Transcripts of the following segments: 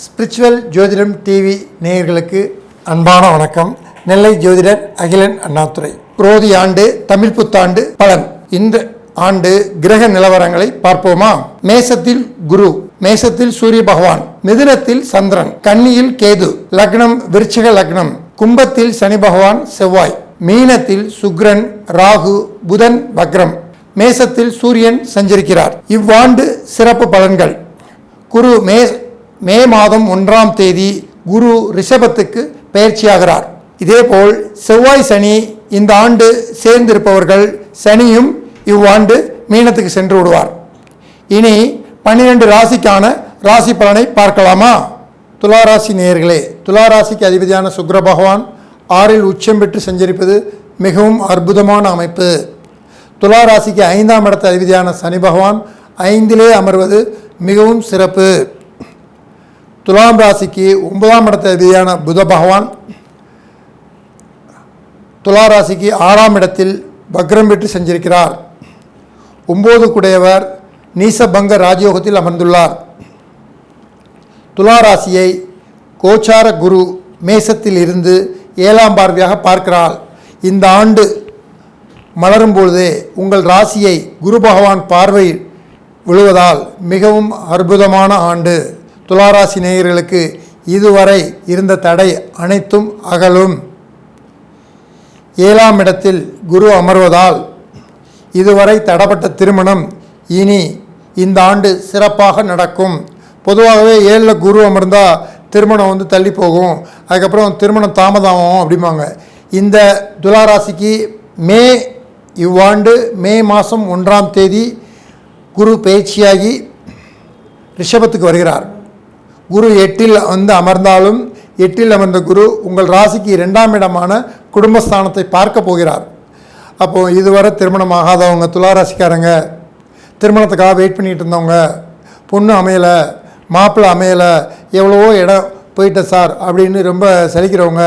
Spiritual ஜோதிடம் TV நேயர்களுக்கு அன்பான வணக்கம். நெல்லை ஜோதிடர் அகிலன் அண்ணாதுரை. புரோதி ஆண்டு தமிழ் புத்தாண்டு பலன். இந்த ஆண்டு கிரக நிலவரங்களை பார்ப்போமா? மேசத்தில் குரு மேசத்தில் சூரிய பகவான் மிதுனத்தில் சந்திரன் கன்னியில் கேது லக்னம் விருச்சிக லக்னம் கும்பத்தில் சனி பகவான் செவ்வாய் மீனத்தில் சுக்ரன் ராகு புதன் வக்ரம். மேசத்தில் சூரியன் சஞ்சரிக்கிறார். இவ்வாண்டு சிறப்பு பலன்கள். குரு மே மே மாதம் ஒன்றாம் தேதி குரு ரிஷபத்துக்கு பயிற்சியாகிறார். இதேபோல் செவ்வாய் சனி இந்த ஆண்டு சேர்ந்திருப்பவர்கள் சனியும் இவ்வாண்டு மீனத்துக்கு சென்று விடுவார். இனி பன்னிரண்டு ராசிக்கான ராசி பலனை பார்க்கலாமா? துளாராசி நேயர்களே துளாராசிக்கு அதிபதியான சுக்ர பகவான் ஆறில் உச்சம் பெற்று சஞ்சரிப்பது மிகவும் அற்புதமான அமைப்பு. துளாராசிக்கு ஐந்தாம் இடத்த அதிபதியான சனி பகவான் ஐந்திலே அமர்வது மிகவும் சிறப்பு. துலாம் ராசிக்கு ஒன்பதாம் இடத்த அதிபதியான புத பகவான் துலா ராசிக்கு ஆறாம் இடத்தில் வக்ரம் பெற்று சென்றிருக்கிறார் ஒம்பது குடையவர் நீசபங்க ராஜயோகத்தில் அமர்ந்துள்ளார். துலா ராசியை கோச்சார குரு மேசத்தில் இருந்து ஏழாம் பார்வையாக பார்க்கிறார். இந்த ஆண்டு மலரும் பொழுதே உங்கள் ராசியை குரு பகவான் பார்வை விழுவதால் மிகவும் அற்புதமான ஆண்டு. துளாராசி நேயர்களுக்கு இதுவரை இருந்த தடை அனைத்தும் அகலும். ஏழாம் இடத்தில் குரு அமர்வதால் இதுவரை தடப்பட்ட திருமணம் இனி இந்த ஆண்டு சிறப்பாக நடக்கும். பொதுவாகவே ஏழில் குரு அமர்ந்தால் திருமணம் வந்து தள்ளி போகும். அதுக்கப்புறம் திருமணம் தாமதமாகும் அப்படிம்பாங்க. இந்த துளாராசிக்கு மே இவ்வாண்டு மே மாதம் ஒன்றாம் தேதி குரு பயிற்சியாகி ரிஷபத்துக்கு வருகிறார். குரு எட்டில் வந்து அமர்ந்தாலும் எட்டில் அமர்ந்த குரு உங்கள் ராசிக்கு இரண்டாம் இடமான குடும்பஸ்தானத்தை பார்க்க போகிறார். அப்போது இதுவரை திருமணம் ஆகாதவங்க துளாராசிக்காரங்க திருமணத்துக்காக வெயிட் பண்ணிகிட்டு இருந்தவங்க பொண்ணு அமையலை மாப்பிள்ளை அமையலை எவ்வளவோ இடம் போயிட்டேன் சார் அப்படின்னு ரொம்ப சலிக்கிறவங்க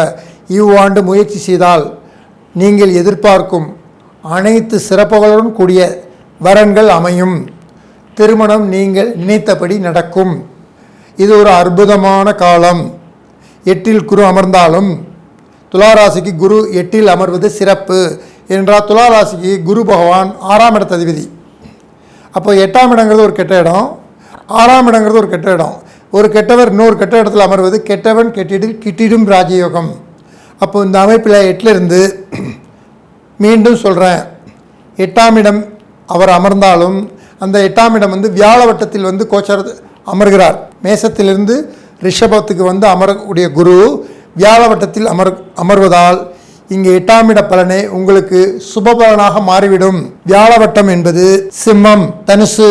இவ்வாண்டு முயற்சி செய்தால் நீங்கள் எதிர்பார்க்கும் அனைத்து சிறப்புகளுடன் கூடிய வரன்கள் அமையும். திருமணம் நீங்கள் நினைத்தபடி நடக்கும். இது ஒரு அற்புதமான காலம். எட்டில் குரு அமர்ந்தாலும் துளாராசிக்கு குரு எட்டில் அமர்வது சிறப்பு என்றால் துளாராசிக்கு குரு பகவான் ஆறாம் இடத்த அதிபதி. அப்போ எட்டாம் இடங்கிறது ஒரு கெட்ட இடம். ஆறாம் இடங்கிறது ஒரு கெட்ட இடம். ஒரு கெட்டவர் இன்னொரு கெட்ட இடத்துல அமர்வது கெட்டவன் கெட்டிடு கிட்டிடும் ராஜயோகம். அப்போ இந்த அமைப்பில் எட்டிலிருந்து மீண்டும் சொல்கிறேன் எட்டாம் இடம் அவர் அமர்ந்தாலும் அந்த எட்டாம் இடம் வந்து வியாழ வட்டத்தில் வந்து கோச்சார அமர்கிறார். மேசத்திலிருந்து ரிஷபத்துக்கு வந்து அமரக்கூடிய குரு வியாழ வட்டத்தில் அமர் அமர்வதால் இங்கே எட்டாம் இட பலனே உங்களுக்கு சுபபலனாக மாறிவிடும். வியாழ வட்டம் என்பது சிம்மம் தனுசு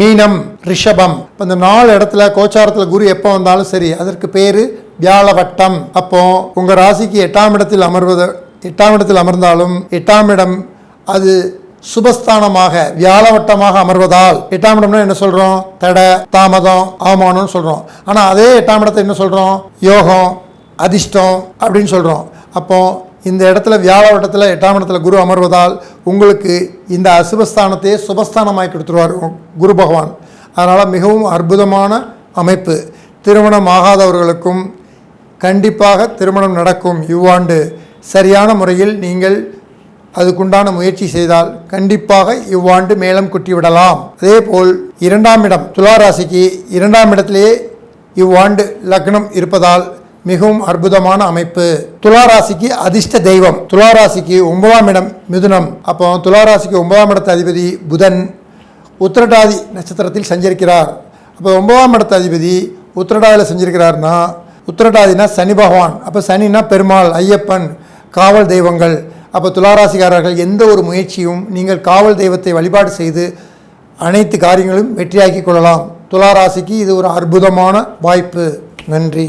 மீனம் ரிஷபம். இப்போ இந்த நாலு இடத்துல கோச்சாரத்தில் குரு எப்போ வந்தாலும் சரி அதற்கு பேர் வியாழ வட்டம் அப்போ உங்கள் ராசிக்கு எட்டாம் இடத்தில் அமர்வது எட்டாம் இடத்தில் அமர்ந்தாலும் எட்டாம் இடம் அது சுபஸ்தானமாக வியாழவட்டமாக அமர்வதால் எட்டாம் இடம்னா என்ன சொல்கிறோம் தடை தாமதம் அவமானம்னு சொல்கிறோம் ஆனால் அதே எட்டாம் இடத்தை என்ன சொல்கிறோம் யோகம் அதிர்ஷ்டம் அப்படின்னு சொல்கிறோம் அப்போ இந்த இடத்துல வியாழவட்டத்தில் எட்டாம் இடத்துல குரு அமர்வதால் உங்களுக்கு இந்த அசுபஸ்தானத்தையே சுபஸ்தானமாக்கி கொடுத்துருவார் குரு பகவான். அதனால் மிகவும் அற்புதமான அமைப்பு. திருமணம் ஆகாதவர்களுக்கும் கண்டிப்பாக திருமணம் நடக்கும் இவ்வாண்டு. சரியான முறையில் நீங்கள் அதுக்குண்டான முயற்சி செய்தால் கண்டிப்பாக இவ்வாண்டு மேலம் குட்டிவிடலாம். விடலாம் அதேபோல் இரண்டாம் இடம் துளாராசிக்கு இரண்டாம் இடத்திலேயே இவ்வாண்டு லக்னம் இருப்பதால் மிகவும் அற்புதமான அமைப்பு. துளாராசிக்கு அதிர்ஷ்ட தெய்வம். துளாராசிக்கு ஒன்பதாம் இடம் மிதுனம். அப்போ துளாராசிக்கு ஒன்பதாம் இடத்து அதிபதி புதன் உத்திரட்டாதி நட்சத்திரத்தில் சஞ்சரிக்கிறார். அப்போ ஒன்பதாம் இடத்து அதிபதி உத்திரட்டாதியில் செஞ்சிருக்கிறாருன்னா உத்திரட்டாதினா சனி பகவான். அப்போ சனினா பெருமாள் ஐயப்பன் காவல் தெய்வங்கள் அப்போ துளாராசிக்காரர்கள் எந்த ஒரு முயற்சியும் நீங்கள் காவல் தெய்வத்தை வழிபாடு செய்து அனைத்து காரியங்களும் வெற்றியாக்கி கொள்ளலாம். துளாராசிக்கு இது ஒரு அற்புதமான வாய்ப்பு. நன்றி.